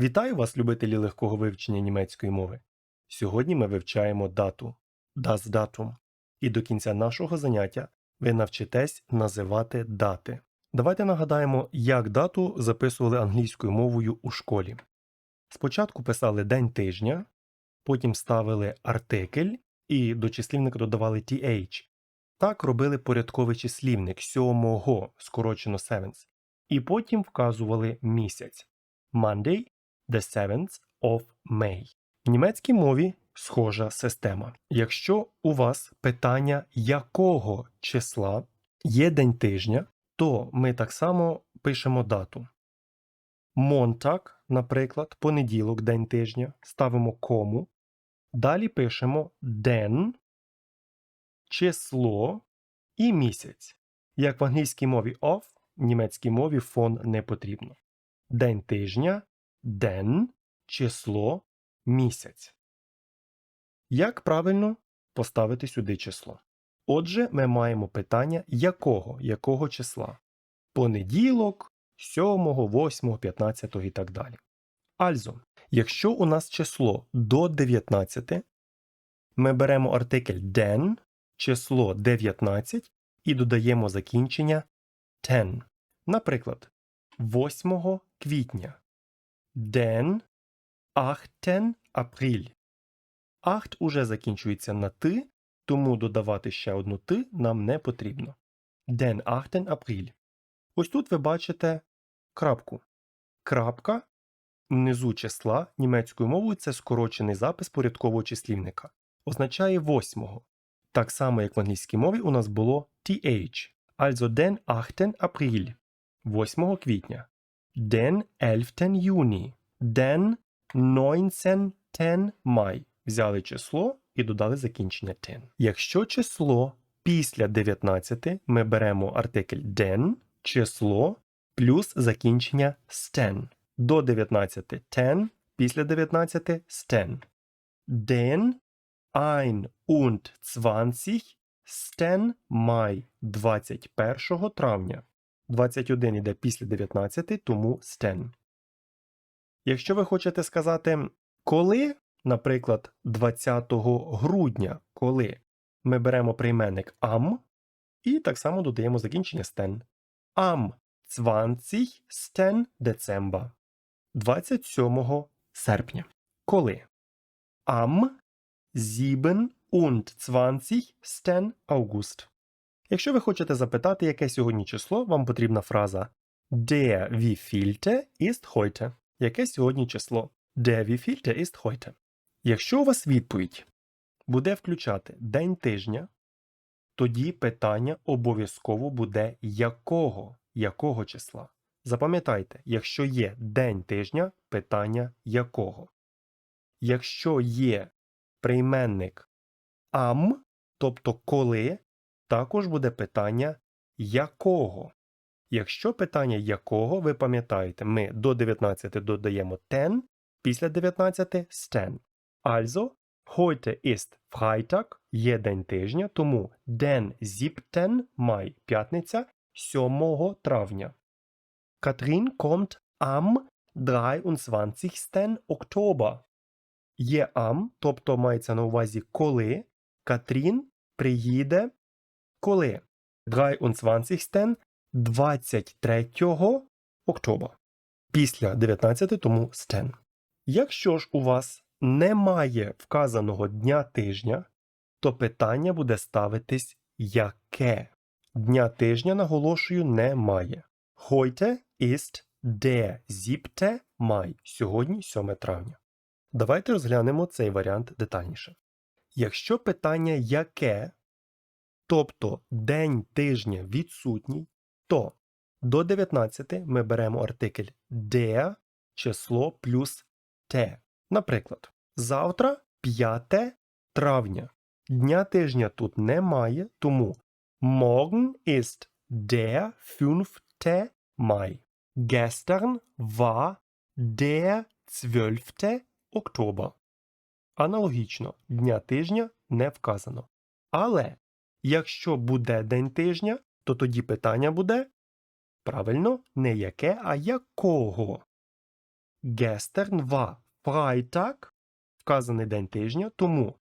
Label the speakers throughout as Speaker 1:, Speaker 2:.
Speaker 1: Вітаю вас, любителі легкого вивчення німецької мови. Сьогодні ми вивчаємо дату das Datum. І до кінця нашого заняття ви навчитесь називати дати. Давайте нагадаємо, як дату записували англійською мовою у школі. Спочатку писали день тижня, потім ставили артикль і до числівника додавали th. Так робили порядковий числівник сьомого, скорочено sevens, і потім вказували місяць. Monday the 7th of May. В німецькій мові схожа система. Якщо у вас питання якого числа є день тижня, то ми так само пишемо дату. Монтак, наприклад, понеділок, день тижня, ставимо кому. Далі пишемо ден, число і місяць. Як в англійській мові of, в німецькій мові фон не потрібно. День тижня, ден, число, місяць. Як правильно поставити сюди число? Отже, ми маємо питання якого, якого числа? Понеділок, 7, 8, 15 і так далі. Also, якщо у нас число до 19, ми беремо артикль den, число 19 і додаємо закінчення ten. Наприклад, 8 квітня. Den 8 April. 8 уже закінчується на ти, тому додавати ще одну ти нам не потрібно. Den 8 April. Ось тут ви бачите крапку. Крапка внизу числа німецькою мовою це скорочений запис порядкового числівника. Означає 8. Так само, як в англійській мові у нас було th. Also den 8 April. 8 квітня. Den 11 Juni. Den 19 Mai. Взяли число і додали закінчення ten. Якщо число після 19, ми беремо артикль den, число плюс закінчення sten. До 19 ten, після 19 sten. Den 21 Стен Май 21 травня. 21 йде після 19, тому стен. Якщо ви хочете сказати коли, наприклад, 20 грудня, коли ми беремо прийменник ам і так само додаємо закінчення стен. Ам 20 стен децемба. 27 серпня. Коли? Ам 7 und 20 стен August. Якщо ви хочете запитати, яке сьогодні число, вам потрібна фраза Der wievielte ist heute? Яке сьогодні число? Der wievielte ist heute? Якщо у вас відповідь буде включати день тижня, тоді питання обов'язково буде якого? Якого числа? Запам'ятайте, якщо є день тижня, питання якого? Якщо є прийменник ам, тобто коли, також буде питання якого. Якщо питання якого, ви пам'ятаєте, ми до 19 додаємо ten, після 19 sten. Also, heute ist Freitag, є день тижня, тому den 7 Mai, п'ятниця, 7 травня. Катрін kommt am 23 Oktober. Є ам, тобто мається на увазі коли, Катрін приїде коли? 23 23 октября. Після 19, тому стен. Якщо ж у вас немає вказаного дня тижня, то питання буде ставитись яке. Дня тижня, наголошую, немає. Heute ist der 7 Mai. Сьогодні 7 травня. Давайте розглянемо цей варіант детальніше. Якщо питання яке, тобто день тижня відсутній, то до 19 ми беремо артикль der, число плюс те. Наприклад, завтра 5 травня. Дня тижня тут немає, тому morgen ist der 5. Mai. Gestern war der 12. Oktober. Аналогічно, дня тижня не вказано. Але якщо буде день тижня, то тоді питання буде правильно не яке, а якого. gestern war Freitag, вказаний день тижня, тому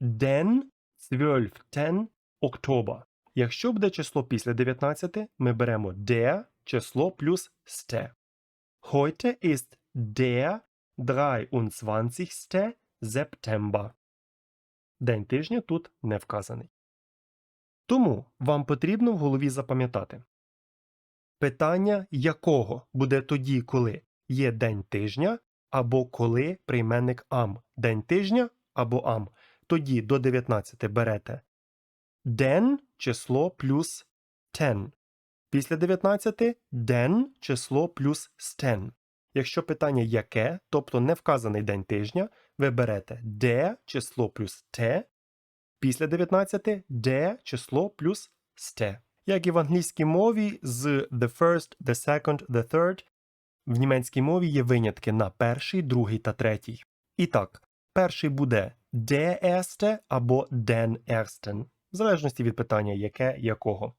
Speaker 1: den 12. Oktober. Якщо буде число після 19, ми беремо der число плюс ste. Heute ist der 23. September. День тижня тут не вказаний. Тому вам потрібно в голові запам'ятати. Питання якого буде тоді, коли є день тижня, або коли прийменник ам. День тижня або ам. Тоді до 19 берете den число плюс ten. Після 19 den число плюс стен. Якщо питання яке, тобто не вказаний день тижня, ви берете де число плюс те. Після 19 де число плюс сте. Як і в англійській мові з the first, the second, the third, в німецькій мові є винятки на перший, другий та третій. І так, перший буде der erste або den ersten, в залежності від питання яке, якого.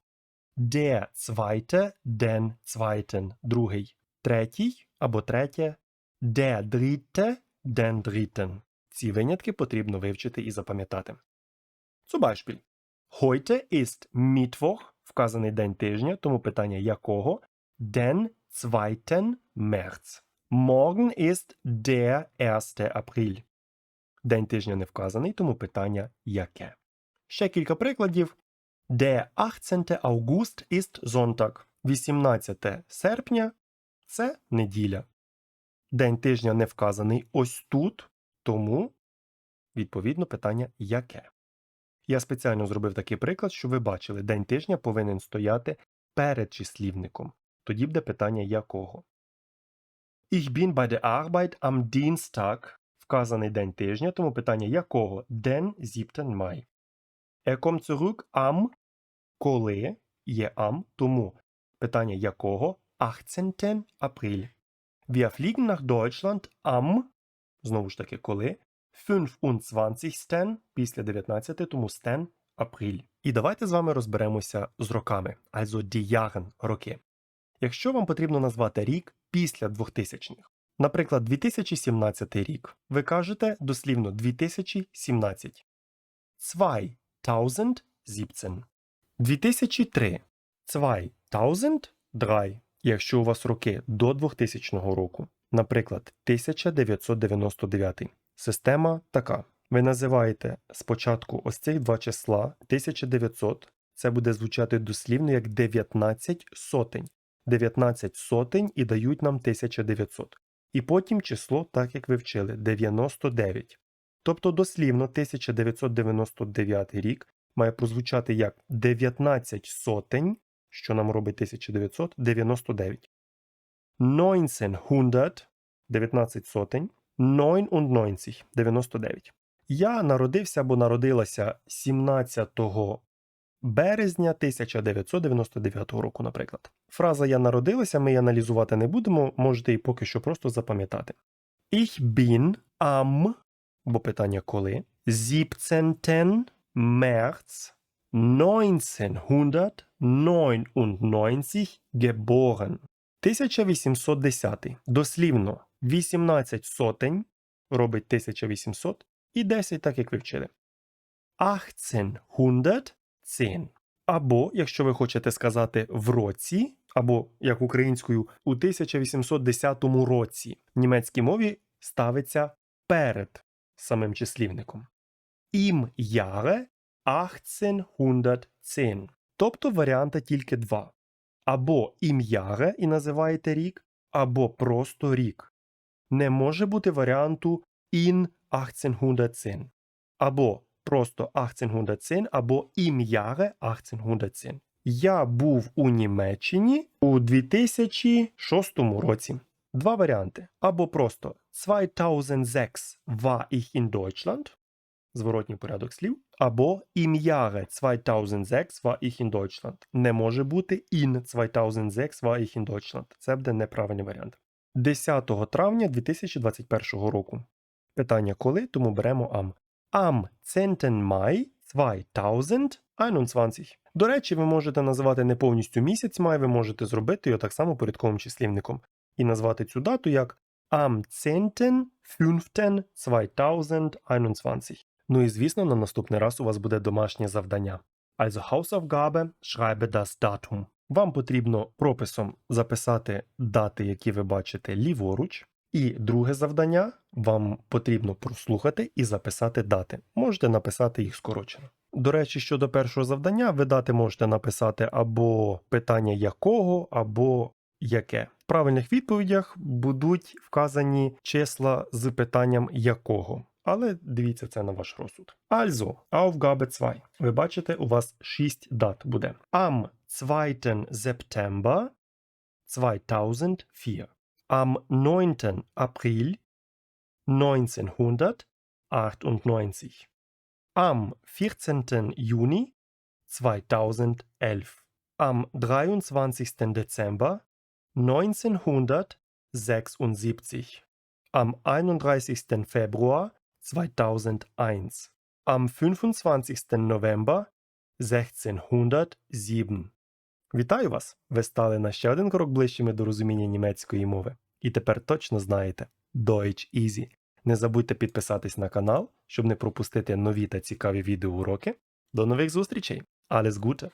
Speaker 1: Der zweite, den zweiten, другий, третій або третє, der dritte, den dritten. Ці винятки потрібно вивчити і запам'ятати. Zum Beispiel. Heute ist Mittwoch, вказаний день тижня, тому питання якого? Den 2. März. Morgen ist der 1. April. День тижня не вказаний, тому питання яке. Ще кілька прикладів. Der 18. August ist Sonntag. 18 серпня це неділя. День тижня не вказаний ось тут, тому відповідно питання яке. Я спеціально зробив такий приклад, щоб ви бачили, день тижня повинен стояти перед числівником. Тоді буде питання якого. Ich bin bei der Arbeit am Dienstag. Вказаний день тижня, тому питання якого? Den 7. Mai. Er kommt zurück am коли є am, тому питання якого? 18. April. Wir fliegen nach Deutschland am знову ж таки коли 25. після 19, тому стен априль. І давайте з вами розберемося з роками, also die роки. Якщо вам потрібно назвати рік після 2000-х, наприклад, 2017 рік, ви кажете дослівно 2017. 2017. 2003. 2003. Якщо у вас роки до 2000 року, наприклад, 1999. Система така. Ви називаєте спочатку ось цих два числа 1900. Це буде звучати дослівно як 19 сотень. 19 сотень і дають нам 1900. І потім число, так як ви вчили, 99. Тобто дослівно 1999 рік має прозвучати як 19 сотень, що нам робить 1999. 1900 – 19 сотень. 99 – 99. Я народився або народилася 17 березня 1999 року, наприклад. Фраза Я народилася ми її аналізувати не будемо, можете і поки що просто запам'ятати. Ich bin am, бо питання коли, 17. März 1999 geboren. 1810. Дослівно 18 сотень робить 1800 і 10, так як ви вчили. 1810. Або, якщо ви хочете сказати в році, або як українською у 1810 році, в німецькій мові ставиться перед самим числівником. Ім Jahre 1810. Тобто варіанта тільки два. Або ім Jahre і називаєте рік, або просто рік. Не може бути варіанту in 1810. Або просто 1810, або ім Jahre 1810. Я був у Німеччині у 2006 році. Два варіанти. Або просто 2006 war ich in Deutschland, зворотній порядок слів, або im Jahre 2006 war ich in Deutschland. Не може бути in 2006 war ich in Deutschland. Це буде неправильний варіант. 10 травня 2021 року. Питання коли, тому беремо am. Am 10. Mai 2021. До речі, ви можете називати не повністю місяць май, ви можете зробити його так само порядковим числівником і назвати цю дату як Am 10.05.2021. Ну і звісно, на наступний раз у вас буде домашнє завдання. Also Hausaufgabe, schreibe das Datum. Вам потрібно прописом записати дати, які ви бачите ліворуч. І друге завдання вам потрібно прослухати і записати дати. Можете написати їх скорочено. До речі, щодо першого завдання, ви дати можете написати або питання якого, або яке. В правильних відповідях будуть вказані числа з питанням якого. Але дивіться це на ваш розсуд. Also, Aufgabe 2. Ви бачите, у вас 6 дат буде. Am 2. September 2004. Am 9. April 1998. Am 14. Juni 2011. Am 23. Dezember 1976. Am 31. Februar 2001. Am 25. November 1607. Вітаю вас! Ви стали на ще один крок ближчими до розуміння німецької мови. І тепер точно знаєте Deutsch Easy. Не забудьте підписатись на канал, щоб не пропустити нові та цікаві відеоуроки. До нових зустрічей! Alles Gute!